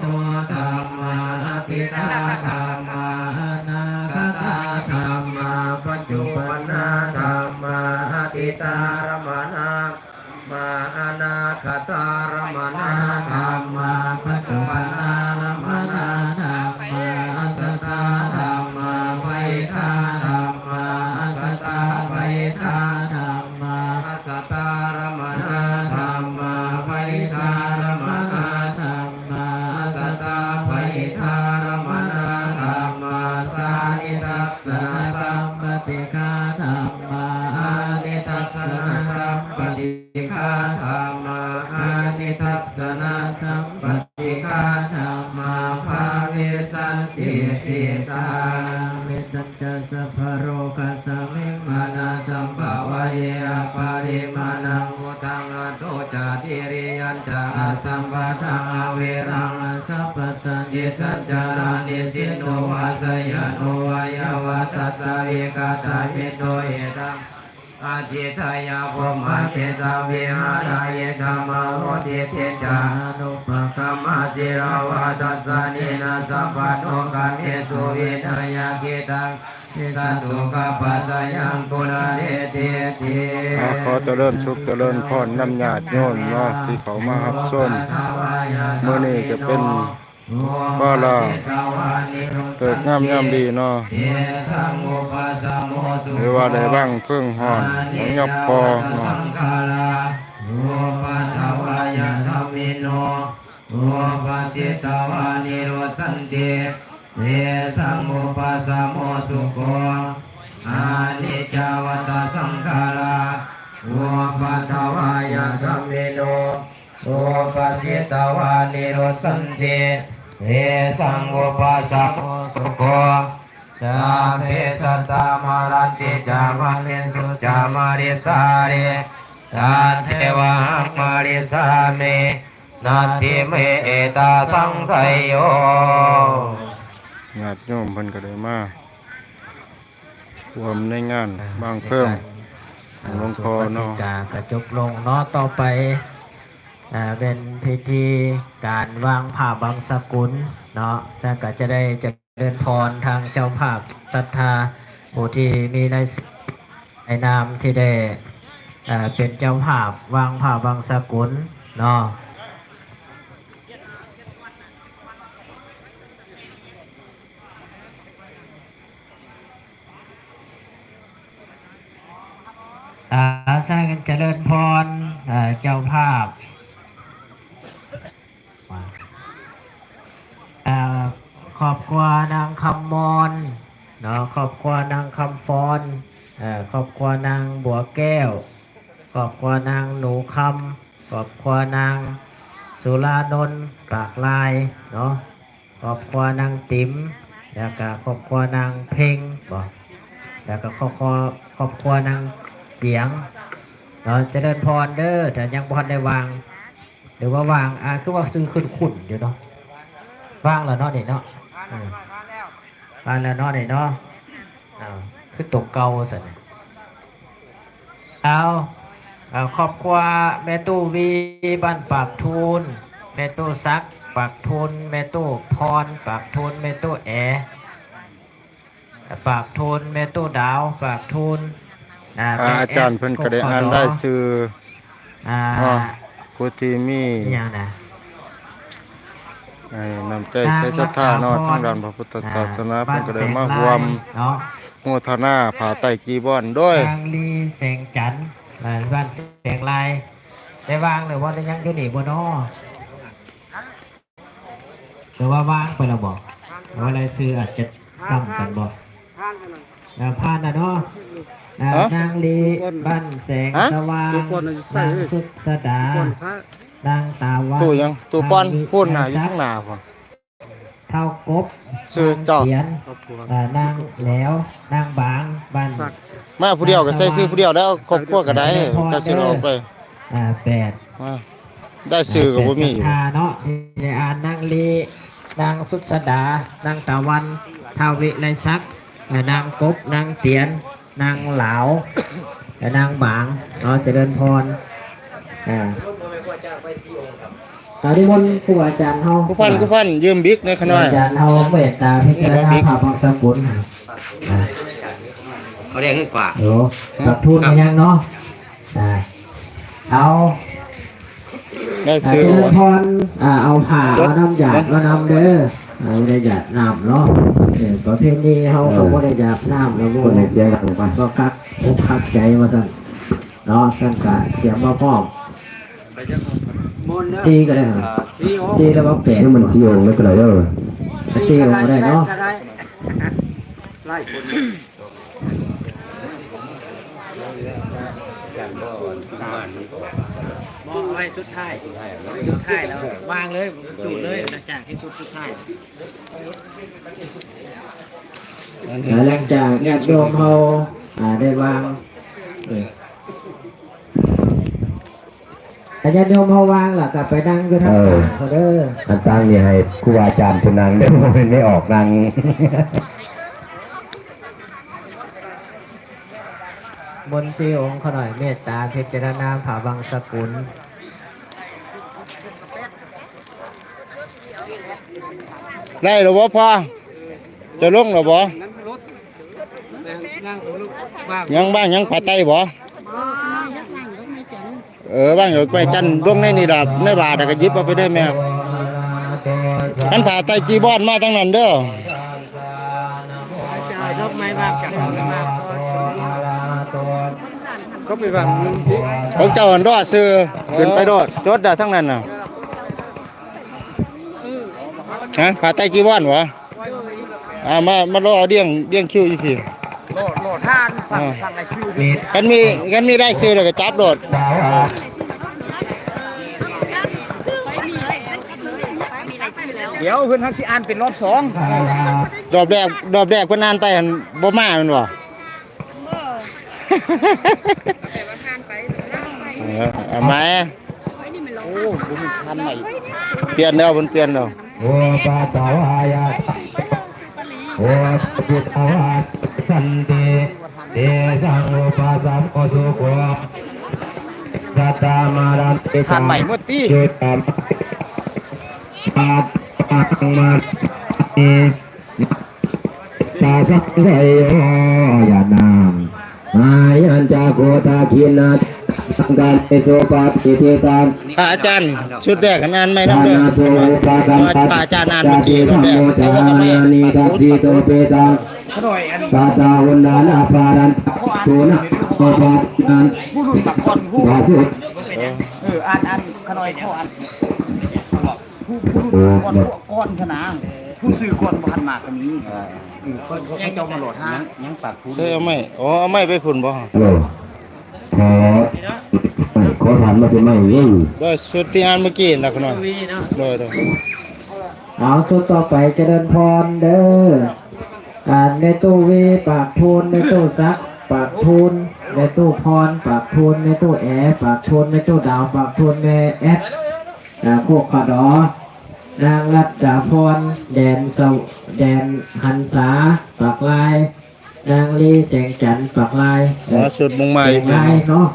โคตัมมาปินา ปติฆาธรรมาอานิทัสสะสัมปติฆาธรรมาภาเวสันติสิตาเมสัจจะสัพพะโรกัสมิงมานาสัมภวะเยอปาริมาณังุตังอโตจาติริยันจาสัมปทังอเวรังสัพพัญญิสัจจารานิสิโนวาสยโนวายวาตัสสะเวกาตามิโตเอตัง อาจิตายาภมะเตตาวิหารายธรรมโหติเตจานุปกรรมสิราวาตัสสะนินาสัพพะโนกามิสุวิทยากิตังสิกตุกะปัสสยังกุลาเรเตเตอ่าขอเจริญสุขเจริญพรนำญาติโยมเนาะที่เขามารับส้มมื้อนี้ก็เป็นว่าละเกิดงามยามดีเนาะหรือ ว่าได้บ้างเพิ่งห่อนของยับพอเนาะโอปัสสวายาธรรมิโนโอปัสสิตวานิโรสันติเยสังอุปสสมโมสุโกอานิจาวตสังขาราโอปัสสวายาธรรมิโนโอปัสสิตวานิโรสันติเยสังอุปสสมโมสุโก จาเพสัตตามารันติจามาเลนสุจามาริสาเรตาเทวะมาริสาเมนาทิเมเอตาสังไสยโยญาติโยมเพิ่นก็ได้มาร่วมในงานบางเพิ่งของหลวงพ่อเนาะจากระจบลงเนาะต่อไปอ่าเป็นพิธีการวางผ้าบางสกุลเนาะแล้วก็จะได้เจะ เดินพรทางเจ้าภาพศรัทธาผู้ที่มีในในนามที่ได้เป็นเจ้าภาพวางผ้าบางสกุลเนาะอ่าสร้างกันเจริญพรเจ้าภาพมาอ่าขอบครัวนางคำมอนเนาะขอบครัวนางคำฟอนเอ่อขอบครัวนางบัวแก้ว ขอบครัวนางหนู คำขอบครัวนางสุรานนท์ปากลายเนาะขอบครัวนางติ๋มแล้วก็ขอบครัวนางเพ่งบอกแล้วก็ครอบครัวครอบครัวนางเสียงเนาะเจะเดินพรเด้อแต่ยังบอลได้วาง หรือว่าวางอ่าคือว่าซื้อขึ้นขุ่นอยู่เนาะวางแล้วเนาะนี่เนาะวางแล้วเนาะนี่เนาะอ้าวคือตกเกาสันเอา ครอบครัวแม่ตู้วีบ้านปากทูนแม่ตู้ซักปากทูนแม่ตู้พร ปากทูนแม่ตู้แอปากทูนแม่ตู้ดาว ปากทูนอ่าอ่าแม่อาจารย์เพิ่นก็ได้อ่านได้ชื่ออ่าเนาะผู้ที่มีอหย่างนะไอ้น้ำใจใช้ศรัทธาเนาะทางด้านพระพุทธศาสนาเพิ่นก็ได้มาร่วมเนาะโมทนาผาไตรจีบอนด้วยทางลีแสงจันทร์อ่า บ้านแสงลายได้วางหรือว่าได้ยังอยู่นี่บ่เนาะหรือว่าวางไปแล้วบอกหรือว่าอะไรคืออาจจะซ้ำกันบอกนะพานนะเนาะนะฮะนางลีบ้านแสงฮะสว่างทุกคนใส่นางเลยสุดสดาคนพระนางตาวันตู้ยังตู้ป้อนางพูดหน้าอยู่ข้างหน้าพุ่นเท่ากบชื่อเจ้าเขียนครอบครัวอ่านางแหล้วนางบางบ้านสัก มาผู้เดียวก็ใส่ซื้อผู้เดียวแล้วครอบครัวก็ได้เจ้าสิเอาไปอ่าแปดมาได้ซื้อก็บ่มีแปดศรัทธาเนาะนี่อ่านนางลีนางสุดสดานางตะวันท้าววิไลซักดิ์อ่านางกบนางเตียน นางเหลาและนางบางเนาะเจริญพรอ่าตอนนี้มนต์ครูอาจารย์เฮากูพันกูพันยืมบิ๊กในขครูน้อยอาจารย์เฮาเมตตาพิจารณาผ่าพังสกุลอ่า เขาเรียกเงินกว่าโอ้กับทุนกันยังเนาะอ่าเอาได้อ่าซื้อเจริญวะพรอ่าเอาผ่าเอาน้ำหยาดมานำเด้อเอาได้หยาดน้ำเนาะเออประเภทนี้เฮาก็บ่ได้หยาดน้ำแล้วคนในเสียกันไปก็คักอกคักใจว่าซั่นเนาะท่านก็เสียงมาพร้อมซีก็ได้เหรอซีแล้วว่าแปดนี่มันที่โยงไม่เป็นไรเด้อซีก็บ่ได้เนาะ มองไว้สุดท้ายสุดท้ายแล้ววางเลยจูดเลยหลังจากที่สุดสุดท้ายหลังจากญาติโยมเขาอ่าได้วางเออแต่ญาติโยมเขาวางล่ะกลับไปนั่งก็ทำงานเขาเด้ออันตั้งนี่ให้ครูอาจารย์ผู้นางเด้อมันไม่ออกนาง บนที่องค์เขาหน่อยเมตตาพิจารณาผาวังสกุลได้หรือวะพ่อจะลงหรือบ่ยังบ้างยังผาไตบ่เออบ้างอยู่ไปจันลงในนี่ดอกในบาทก็ยิบเอาไปได้แม่อันผาไตจีบอนมาทั้งนั้นเด้อยกไม้บ้างกับมาก ก็ไปฟังของเจ้าอันรอดซื้อขึ้นไปโดดจดได้ทั้งนั้นน่ะฮะผาไตจีบอนวะอ่ามามารอเอาเดี้ยงเดี้ยงคิวอยู่พี่โหลดโหลดท่านสั่งสั่งไอ้ชื่อเมตกันมีกันมีได้ซื้อแล้วก็จับโดดเดี๋ยวเพิ่นทักสิอ่านเป็นรอบสองดอกแรกดอกแรกเพิ่นนานไปหั่นบ่มาแมันบ่ เออเอาไหมโอ้บุญทันใหม่เปลี่ยนแล้วเพิ่นเปลี่ยนแล้วโอ้ปาตาวายาโอ้ปุตตาวาสันติเตสังโอปาสัมโอสุโกสัตตามารันติทันใหม่เมื่อตี้เจตามปาปังมาติตาสังไสโอยานา มมายันจาโกตาคินาสังการเตโสปาปิเทสานพระอาจารย์ชุดแรกก็นานไหมนำเด้อพระอาจารย์นานเมื่อกี้รอบแรกแล้วก็ไม่นีทัพพิโตเปตังขน่อยอันตาตาวันนานาปารันโตนะโตปานันผู้รุ่นตักก่อนผู้ปาพุทเอออ่านอ่านขน่อยเขาอ่านผู้ผู้รุ่นก่อนผู้ก่อนชนะ ผู้สื่อก่อนบ่ทันมากกว่านี้เออเพิ่นเขาเจ้ามาโหลดห้ายังปากผู้เสื้อเอาไหม่อ๋อเอาไหม่ไปพุ่นบ่ฮัลโหลขอขอถามมาเป็นไม่ยิ่งโดยชุดที่อ่านเมื่อกี้นะคุณน้อยโดยโดยเอาสุดต่อไปเจริญพรเด้ออ่านในตู้วีปากทูนในตู้ซักปากทูนในตู้พรปากทูนในตู้แอร์ปากทูนในตู้ดาวปากทูนในแอดอ่าโคกขะดอ นางรัตดาพร แดนเสาแดนหันษาปากลาย นางลีแสงจันทร์ปากลายเอ่อ๋ออชุดมุงใหม่แสงลายเนาะ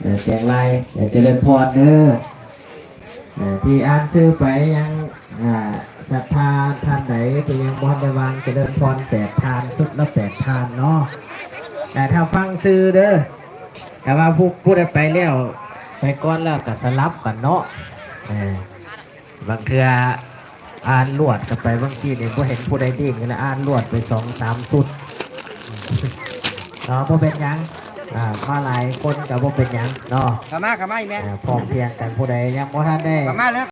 เอ่อแสงลายเดี๋ยวเจริญพรเด้อเอ่อที่อ่านชื่อไปยังอ่าศรัทธาท่านไหนที่ยังบอนได้วางเจริญพรแปดทานสุดละแปดทานเนาะแต่ถ้าฟังซื้อเด้อแต่ว่าผู้ผู้ได้ไปแล้ว ไปก่อนแล้วก็สลับกันเนาะเออ บางเทื่ออ่านลวดกันไปบางทีเนี่ยผู้เห็นผู้ใดดิ้งแล้วอ่านลวดไปสองสามสุดเนาะบ่เป็นหยังอ่ามาหลายคนกับบ่เป็นหยังเนาะขามาขามาอีแม่อ่าพร้อมเพรียงกันผู้ใดยังบ่ทันได้ขามาแล้ว